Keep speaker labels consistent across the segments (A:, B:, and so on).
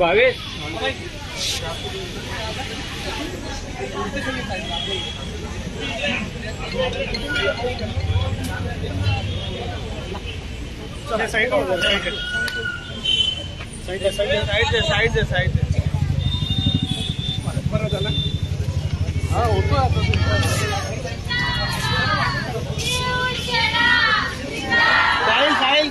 A: Bhavesh side side side side side बरं झालं हा होतो आता साहिल साहिल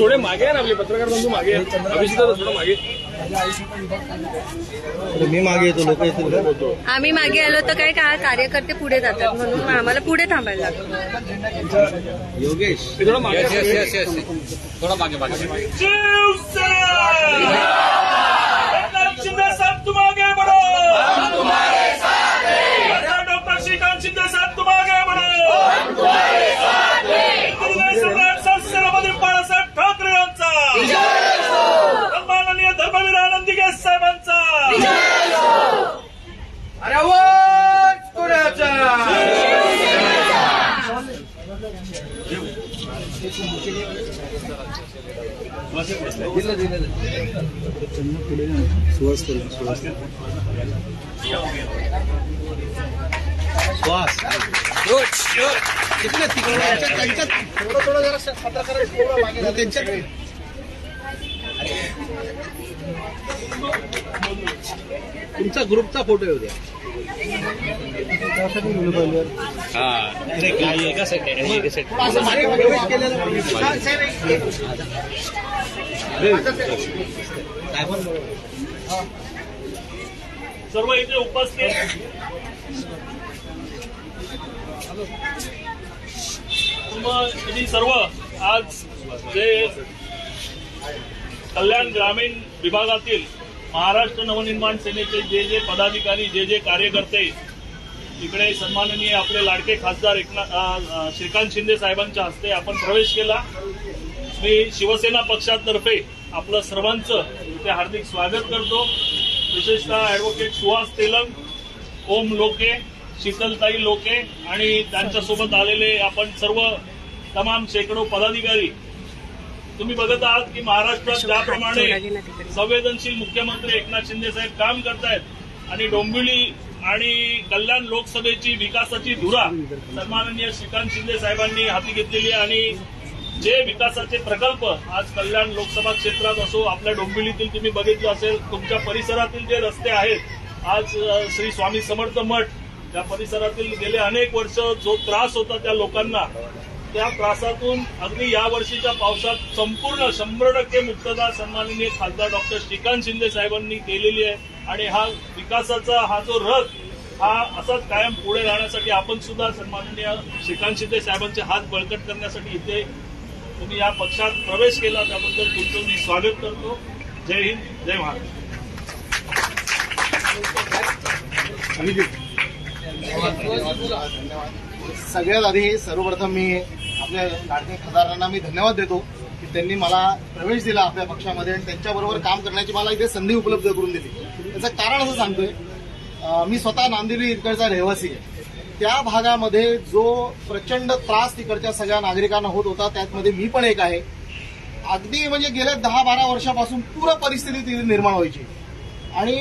A: थोडे मागे आहे ना आपले पत्रकार बंधू मागे अभिषेक थोडं मागे.
B: मी मागे येतो लोक येतील का
C: आम्ही मागे आलो तर काय का कार्यकर्ते पुढे जातात म्हणून आम्हाला पुढे थांबायला लागतं.
B: योगेश.
A: थोडं मागे
D: शिंदे साहब तुम आगे बढ़ो हम तुम्हारे साथ हैं डॉक्टर श्रीकांत शिंदे साहब तुम आगे बढ़ो हम तुम्हारे साथ हैं सम्राट संस्थानामध्ये बाळासाहेब ठाकरे यांचा सन्माननीय धर्मवीर आनंदीगे साहेबांचा
A: अरे आवाज कोणाचा
B: सुहास सुहास
A: थोडं थोडं जरा पत्रकारांची
B: तुमचा ग्रुपचा फोटो येऊ द्या.
A: हा मागे
D: सर्व इथे उपस्थित. तुम्ही सर्व आज जे कल्याण ग्रामीण विभागातील महाराष्ट्र नवनिर्माण सेनेचे जे जे पदाधिकारी जे जे कार्यकर्ते इकडे सन्माननीय आपले लाडके खासदार एकनाथ श्रीकांत शिंदे साहेबांच्या हस्ते आपण प्रवेश केला. मी शिवसेना पक्षातर्फे आपलं सर्वांचं इथे हार्दिक स्वागत करतो. विशेषतः ॲडव्होकेट सुहास तेलंग ओम लोके शीतलताई लोके आणि त्यांच्यासोबत आलेले आपण सर्व तमाम शेकडो पदाधिकारी. तुम्ही बघत आहात की महाराष्ट्रात ज्याप्रमाणे संवेदनशील मुख्यमंत्री एकनाथ शिंदे साहेब काम करतायत आणि डोंबिवली आणि कल्याण लोकसभेची विकासाची धुरा सन्माननीय श्रीकांत शिंदे साहेबांनी हाती घेतलेली आहे आणि जे विकासाचे प्रकल्प आज कल्याण लोकसभा क्षेत्रात असो आपल्या डोंबिवलीतील तुम्ही बघितलं असेल तुमच्या परिसरातील जे रस्ते आहेत आज श्री स्वामी समर्थ मठ त्या परिसरातील गेले अनेक वर्ष जो त्रास होता त्या लोकांना त्या त्रासातून अगदी या वर्षीच्या पावसात संपूर्ण शंभर टक्के मुक्तता सन्माननीय खासदार डॉक्टर श्रीकांत शिंदे साहेबांनी केलेली आहे. आणि हा विकासाचा हा जो रथ हा असाच कायम पुढे राहण्यासाठी आपण सुद्धा सन्माननीय श्रीकांत शिंदे साहेबांचे हात बळकट करण्यासाठी इथे तुम्ही या पक्षात प्रवेश केला त्याबद्दल तुमचं मी स्वागत करतो. जय हिंद जय महाराष्ट्र.
A: सगळ्यात आधी सर्वप्रथम मी आपल्या लाडके खासदारांना मी धन्यवाद देतो की त्यांनी मला प्रवेश दिला आपल्या पक्षामध्ये आणि त्यांच्याबरोबर काम करण्याची मला इथे संधी उपलब्ध करून दिली. त्याचं कारण असं सांगतोय. मी स्वतः नांदिवली इकडचा रहिवासी आहे. त्या भागामध्ये जो प्रचंड त्रास तिकडच्या सगळ्या नागरिकांना होत होता त्यातमध्ये मी पण एक आहे. अगदी म्हणजे गेल्या दहा बारा वर्षापासून पूर्ण परिस्थिती तिथे निर्माण व्हायची. आणि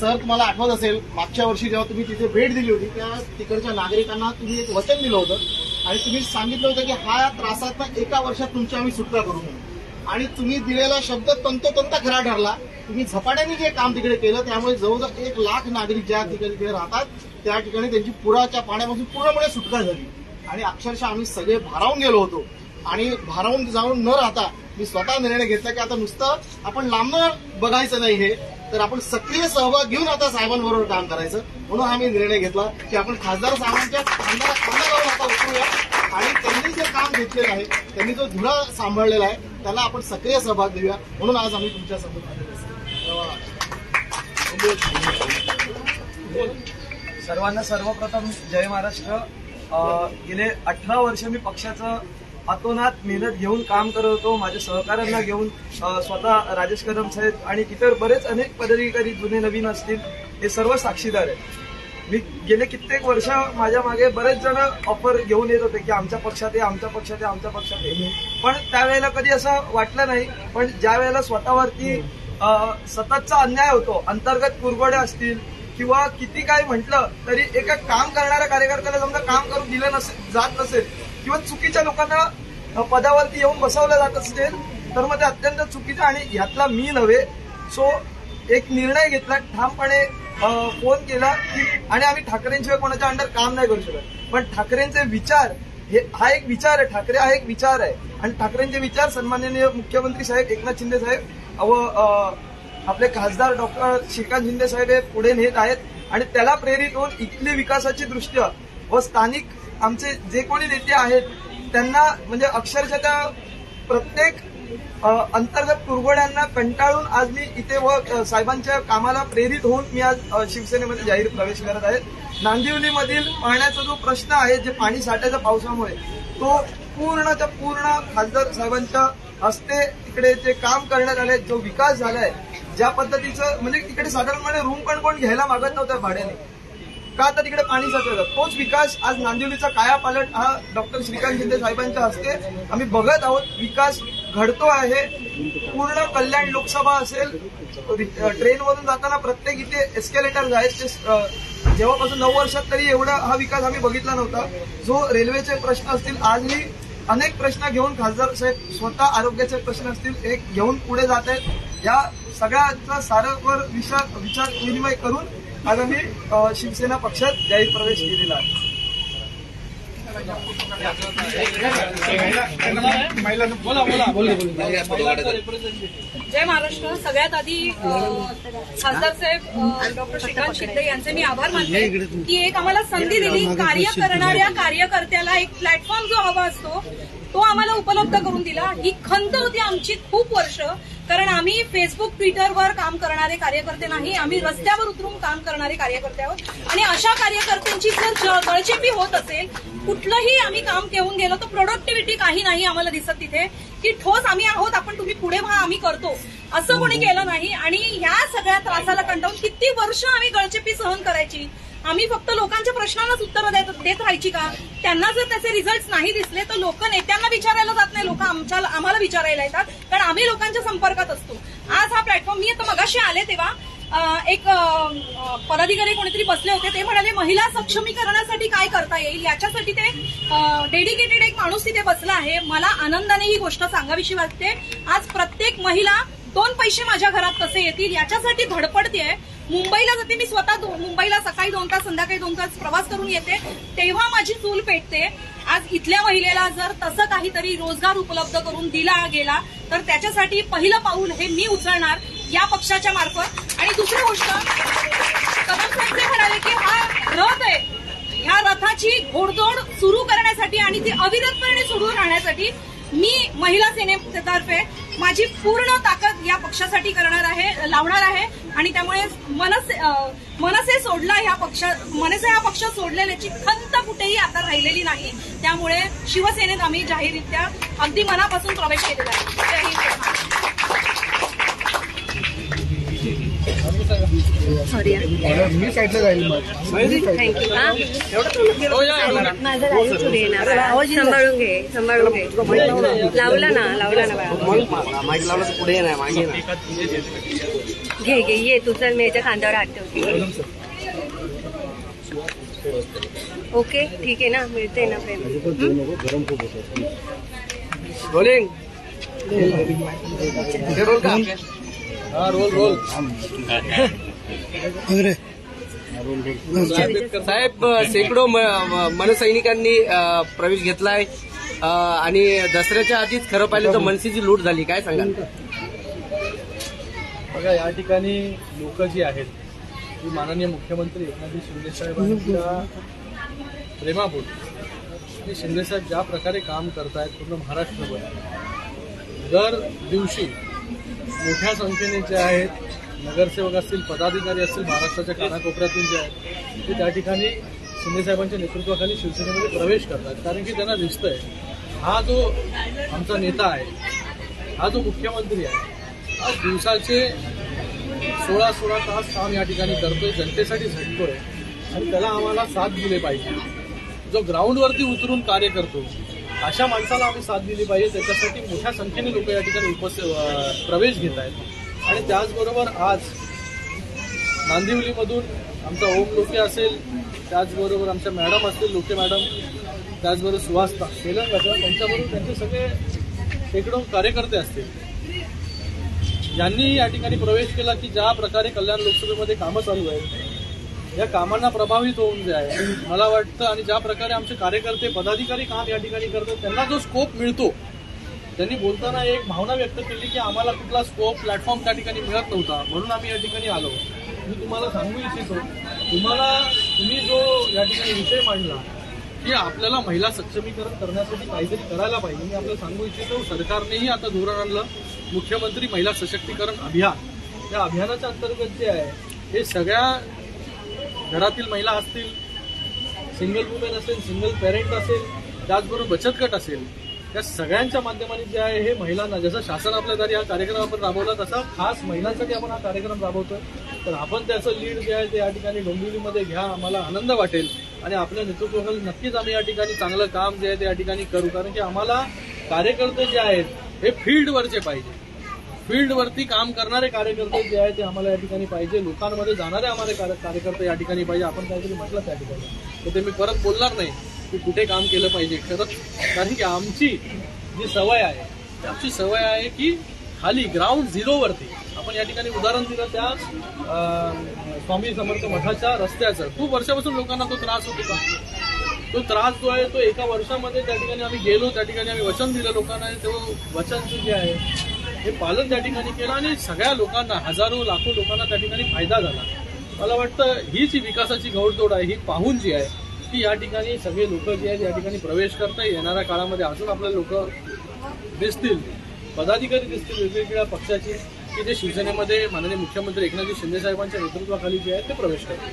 A: सर तुम्हाला आठवत असेल मागच्या वर्षी जेव्हा तुम्ही तिथे भेट दिली होती त्या तिकडच्या नागरिकांना तुम्ही एक वचन दिलं होतं. आणि तुम्ही सांगितलं होतं की हा त्रासात एका वर्षात तुमची आम्ही सुटका करू म्हणून. आणि तुम्ही दिलेला शब्द तंतोतंत खरा ठरला. तुम्ही झपाट्याने जे काम तिकडे केलं त्यामुळे जवळजवळ एक लाख नागरिक ज्या ठिकाणी तिकडे राहतात त्या ठिकाणी त्यांची पुराच्या पाण्यापासून पूर्णपणे सुटका झाली. आणि अक्षरशः आम्ही सगळे भारावून गेलो होतो. आणि भारावून जाऊन न राहता मी स्वतः निर्णय घेतला की आता नुसतं आपण लांब बघायचं नाही हे तर आपण सक्रिय सहभाग घेऊन आता साहेबांबरोबर काम करायचं. म्हणून हा मी निर्णय घेतला की आपण खासदार साहेबांच्या खांद्याला आता उतरूया. आणि त्यांनी जे काम घेतलेलं आहे त्यांनी जो धुरा सांभाळलेला आहे त्याला आपण सक्रिय सहभाग देऊया. म्हणून आज आम्ही तुमच्यासमोर
E: सर्वांना सर्वप्रथम जय महाराष्ट्र. गेले अठरा वर्ष मी पक्षाचं अतोनात मेहनत घेऊन काम करत होतो. माझ्या सहकाऱ्यांना घेऊन स्वतः राजेश कदम साहेब आणि इतर बरेच अनेक पदाधिकारी जुने नवीन असतील हे सर्व साक्षीदार आहेत. मी गेले कित्येक वर्ष माझ्या मागे बरेच जण ऑफर घेऊन येत होते की आमच्या पक्षात आहे आमच्या पक्षात आहे आमच्या पक्षात आहे पण त्यावेळेला कधी असं वाटलं नाही. पण ज्या वेळेला स्वतःवरती सततचा अन्याय होतो. अंतर्गत कुरघोड्या असतील किंवा किती काय म्हटलं तरी एका काम करणाऱ्या कार्यकर्त्याला समजा काम करून दिलं नसेल जात नसेल किंवा चुकीच्या लोकांना पदावरती येऊन बसवलं जात असेल तर मग ते अत्यंत चुकीचं आणि ह्यातला मी नव्हे. सो एक निर्णय घेतला ठामपणे फोन केला की आणि आम्ही ठाकरेंशिवाय कोणाच्या अंडर काम नाही करू शकत. पण ठाकरेंचे विचार हे हा एक विचार आहे ठाकरे हा एक विचार आहे. आणि ठाकरेंचे विचार सन्माननीय मुख्यमंत्री साहेब एकनाथ शिंदे साहेब व आपले खासदार डॉक्टर श्रीकांत शिंदे साहेब हे पुढे नेत आहेत. आणि त्याला प्रेरित होऊन इथली विकासाची दृष्ट्या व स्थानिक आमचे जे कोणी नेते आहेत त्यांना म्हणजे अक्षरशः त्या प्रत्येक अंतर्गत कुरघोड्यांना कंटाळून आज मी इथे व साहेबांच्या कामाला प्रेरित होऊन मी आज शिवसेनेमध्ये जाहीर प्रवेश करत आहे. नांदिवलीमधील पाण्याचा जो प्रश्न आहे जे पाणी साठ्याच्या पावसामुळे तो पूर्णच्या पूर्ण खासदार साहेबांच्या हस्ते तिकडे जे काम करण्यात आले जो विकास झालाय ज्या पद्धतीचं म्हणजे तिकडे साधारणपणे रूम पण कोण घ्यायला मागत नव्हत्या भाड्याने. का तर तिकडे पाणी साठवलं तोच विकास आज नांदिवलीचा कायापालट हा डॉक्टर श्रीकांत शिंदे साहेबांच्या हस्ते आम्ही बघत आहोत. विकास घडतो आहे. पूर्ण कल्याण लोकसभा असेल ट्रेनवरून जाताना प्रत्येक इथे एस्केलेटर्स आहेत ते जेव्हापासून नऊ वर्षात तरी एवढा हा विकास आम्ही बघितला नव्हता. जो रेल्वेचे प्रश्न असतील आजही अनेक प्रश्न घेऊन खासदार साहेब स्वतः आरोग्याचे प्रश्न असतील एक घेऊन पुढे जात आहेत. या सगळ्याचा सारावर विचार विचार विनिमय करून आज आम्ही शिवसेना पक्षात जाहीर प्रवेश केलेला आहे.
F: जय महाराष्ट्र. सगळ्यात आधी खासदार साहेब डॉक्टर श्रीकांत शिंदे यांचे मी आभार मानते की एक आम्हाला संधी दिली. कार्य करणाऱ्या कार्यकर्त्याला एक प्लॅटफॉर्म जो हवा असतो तो आम्हाला उपलब्ध करून दिला. ही खंत होती आमची खूप वर्ष. कारण आम्ही फेसबुक ट्विटरवर काम करणारे कार्यकर्ते नाही. आम्ही रस्त्यावर उतरून काम करणारे कार्यकर्ते आहोत. आणि अशा कार्यकर्त्यांची जर गळचेपी होत असेल कुठलंही आम्ही काम घेऊन गेलो तर प्रोडक्टिव्हिटी काही नाही आम्हाला दिसत तिथे. की ठोस आम्ही आहोत आपण तुम्ही पुढे व्हा आम्ही करतो. असं कोणी केलं नाही. आणि ह्या सगळ्या त्रासाला कंटाळून किती वर्ष आम्ही गळचेपी सहन करायची? आम्ही फक्त लोकांच्या प्रश्नांनाच उत्तरं देत देत राहायची का? त्यांना जर त्याचे रिझल्ट नाही दिसले तर लोक नेत्यांना विचारायला जात नाही. लोक आमच्या आम्हाला विचारायला येतात. कारण आम्ही लोकांच्या संपर्कात असतो. आज हा प्लॅटफॉर्म मी आता मगाशी आले तेव्हा एक पदाधिकारी कोणीतरी बसले होते. ते म्हणाले महिला सक्षमीकरणासाठी काय करता येईल? याच्यासाठी ते डेडिकेटेड एक माणूस तिथे बसला आहे. मला आनंदाने ही गोष्ट सांगावीशी वाटते. आज प्रत्येक महिला दोन पैसे माझ्या घरात कसे येतील? याच्यासाठी धडपडते मुंबईला जाते मी स्वतः मुंबईला सकाळी दोन तास संध्याकाळी दोन तास प्रवास करून येते. तेव्हा माझी चूल पेटते. आज इथल्या महिलेला जर तसं काहीतरी रोजगार उपलब्ध करून दिला गेला तर त्याच्यासाठी पहिलं पाऊल हे मी उचलणार या पक्षाच्या मार्फत. आणि दुसरी गोष्ट कदम साहेब ते म्हणाले की हा रथ आहे ह्या रथाची घोडदोड सुरू करण्यासाठी आणि ती अविरतपणे सुरू राहण्यासाठी मी महिला सेनेतर्फे माझी पूर्ण ताकद या पक्षासाठी करणार आहे लावणार आहे. आणि त्यामुळे मनसे मनसे सोडला ह्या पक्ष मनसे हा पक्ष सोडलेल्याची खंत कुठेही आता राहिलेली नाही. त्यामुळे शिवसेनेत आम्ही जाहीररित्या अगदी मनापासून प्रवेश केलेला आहे जय हिंद, जय महाराष्ट्र.
C: सॉरी
A: मी साईडला जाईल
C: थँक्यू हा माझं येणार. सांभाळून घे सांभाळून घे. लावला ना लावला ना
B: पुढे
C: घे घे ये तू चल मी याच्या खांद्यावर हात ठेवते. ओके ठीक आहे ना मिळते ना प्रेम?
B: साहेब शेकडो मनसैनिकांनी प्रवेश घेतलाय. आणि दसऱ्याच्या आधीच खरं पाहिलं तर मनसेची लूट झाली. काय सांगाल?
G: बघा या ठिकाणी लोक जी आहेत ती माननीय मुख्यमंत्री एकनाथ शिंदे साहेबांच्या प्रेमापोटी. आणि शिंदे साहेब ज्या प्रकारे काम करतायत पूर्ण महाराष्ट्रभर. दर दिवशी मोठ्या संख्येने जे आहेत नगरसेवक असतील पदाधिकारी असतील महाराष्ट्राच्या कानाकोपऱ्यातून जे आहेत ते त्या ठिकाणी शिंदेसाहेबांच्या नेतृत्वाखाली शिवसेनेमध्ये प्रवेश करतात. कारण की त्यांना दिसतंय हा जो आमचा नेता आहे हा जो मुख्यमंत्री आहे हा दिवसाचे सोळा सोळा तास काम या ठिकाणी करतोय जनतेसाठी झटतोय आणि त्याला आम्हाला साथ दिले पाहिजे. जो ग्राउंडवरती उतरून कार्य करतो अशा माणसाला आम्ही साथ दिली पाहिजे त्याच्यासाठी मोठ्या संख्येने लोक या ठिकाणी उपस्थित प्रवेश घेत आहेत. आणि त्याचबरोबर आज नांदिवलीमधून आमचा ओम लोके असेल त्याचबरोबर आमच्या मॅडम असतील लोके मॅडम त्याचबरोबर सुहासता तेलंगाचा त्यांच्याबरोबर त्यांचे सगळे शेकडो कार्यकर्ते असतील. यांनी या ठिकाणी प्रवेश केला की ज्या प्रकारे कल्याण लोकसभेमध्ये कामं चालू आहेत या कामांना प्रभावित होऊन जे आहे. मला वाटतं आणि ज्या प्रकारे आमचे कार्यकर्ते पदाधिकारी काम या ठिकाणी करतात त्यांना जो स्कोप मिळतो. त्यांनी बोलताना एक भावना व्यक्त केली की आम्हाला कुठला स्कोप प्लॅटफॉर्म त्या ठिकाणी मिळत नव्हता. म्हणून आम्ही या ठिकाणी आलो. मी तुम्हाला सांगू इच्छितो तुम्हाला तुम्ही जो या ठिकाणी विषय मांडला की आपल्याला महिला सक्षमीकरण करण्यासाठी काहीतरी करायला पाहिजे. मी आपल्याला सांगू इच्छितो सरकारनेही आता धोरण आणलं. मुख्यमंत्री महिला सशक्तीकरण अभियान. या अभियानाच्या अंतर्गत जे आहे हे सगळ्या घरातील महिला असतील सिंगल वुमेन असेल सिंगल पेरेंट असेल त्याचबरोबर बचत गट असेल या सगळ्यांच्या माध्यमाने जे आहे हे महिलांना जसं शासन आपल्या दारी हा कार्यक्रम आपण राबवला तसा खास महिलांसाठी आपण हा कार्यक्रम राबवतोय. तर आपण त्याचं लीड जे आहे ते या ठिकाणी डोंबिवलीमध्ये घ्या आम्हाला आनंद वाटेल आणि आपल्या नेतृत्वाखाली नक्कीच आम्ही या ठिकाणी चांगलं काम जे आहे ते या ठिकाणी करू कारण की आम्हाला कार्यकर्ते जे आहेत हे फील्डवरचे पाहिजे. फील्डवरती काम करणारे कार्यकर्ते जे आहे ते आम्हाला या ठिकाणी पाहिजे. लोकांमध्ये जाणारे आम्हाला कार्य- कार्यकर्ते या ठिकाणी पाहिजे. आपण काहीतरी म्हटलं त्या ठिकाणी. तर ते मी परत बोलणार नाही की कुठे काम केलं पाहिजे. खरंच कारण की आमची जी सवय आहे आमची सवय आहे की खाली ग्राउंड झिरोवरती आपण या ठिकाणी उदाहरण दिलं त्या स्वामी समर्थ मठाच्या रस्त्याचं. खूप वर्षापासून लोकांना तो त्रास होत होता. तो त्रास जो आहे तो एका वर्षामध्ये त्या ठिकाणी आम्ही गेलो त्या ठिकाणी आम्ही वचन दिलं लोकांना. तो वचन जे आहे हे पालन त्या ठिकाणी केलं आणि सगळ्या लोकांना हजारो लाखो लोकांना त्या ठिकाणी फायदा झाला. मला वाटतं ही जी विकासाची घोडदौड आहे ही पाहून जी आहे ती या ठिकाणी सगळे लोक जे आहेत या ठिकाणी प्रवेश करता येणाऱ्या काळामध्ये अजून आपल्याला लोक दिसतील पदाधिकारी दिसतील वेगवेगळ्या पक्षाचे की जे शिवसेनेमध्ये माननीय मुख्यमंत्री एकनाथजी शिंदे साहेबांच्या नेतृत्वाखाली जे आहेत ते प्रवेश करतील.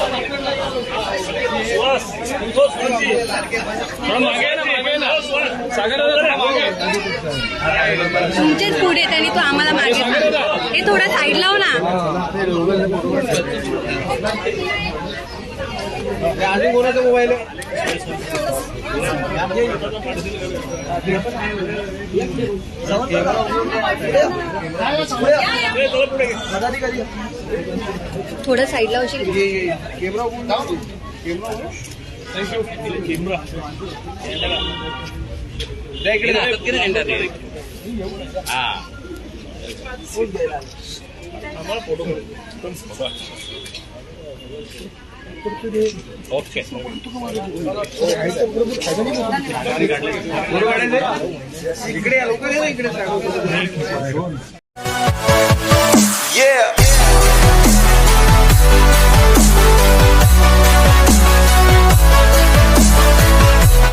D: सुहास तोच वरती. मागे ना मागे सागर.
C: तुमचेच पुढे त्यांनी तो आम्हाला मागे हे थोडा साईड लाव ना
B: अजून कोणाचा मोबाईल आहे?
D: थोडं पुढे घे.
C: थोडं साईड लावशील
D: थँक्यू किमरा.
B: द्या इकडे हातात घे ना झेंडा.
D: आम्हाला फोटो
G: ओके.